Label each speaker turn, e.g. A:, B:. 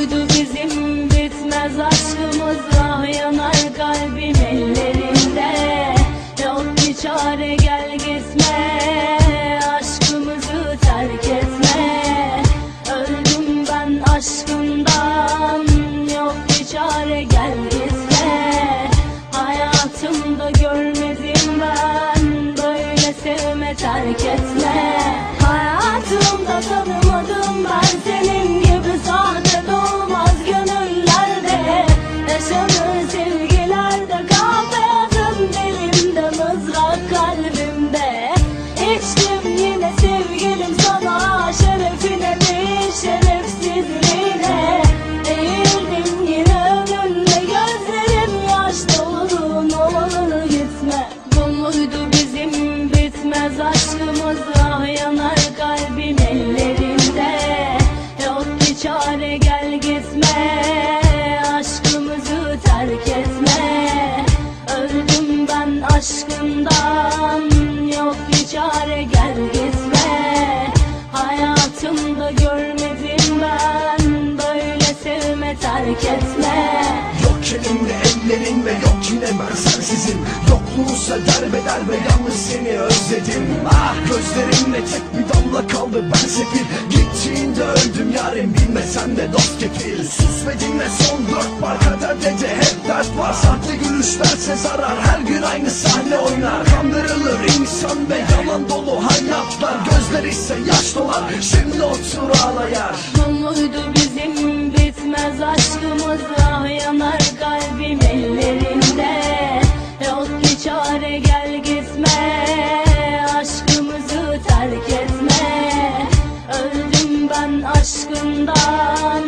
A: buydu bizim bitmez aşkımızla ah Yanar kalbim ellerinde. Yok bir çare gel gitme Aşkımızı terk etme. Öldüm ben aşkından Yok bir çare gel gitme Hayatımda görmedim ben Böyle sevme terk etme. Aşkından Yok ki çare gel gitme. Hayatımda görmedim ben Böyle sevme terk etme.
B: Yok elimde ellerin yok yine ben sensizim. Yokluğunsa derbeder ve yalnız seni özledim. Ah gözlerimle tek bir damla kaldı ben sefil. Gittiğinde öldüm yarim bilmesen de dost kefil. Sus ve dinle son dört var kaderde de hep dert var Sahte gülüşlerse zarar her gün aynı sahne oynar. Kandırılır insan ve yalan dolu hayatlar. Gözler ise yaş dolar şimdi otur ağlayar
A: Bu muydu bizim bitmez aşkımız? Ah yanar kalbim ellerinde. Yok ki çare gel gitme. Aşkımızı terk etme. Öldüm ben aşkından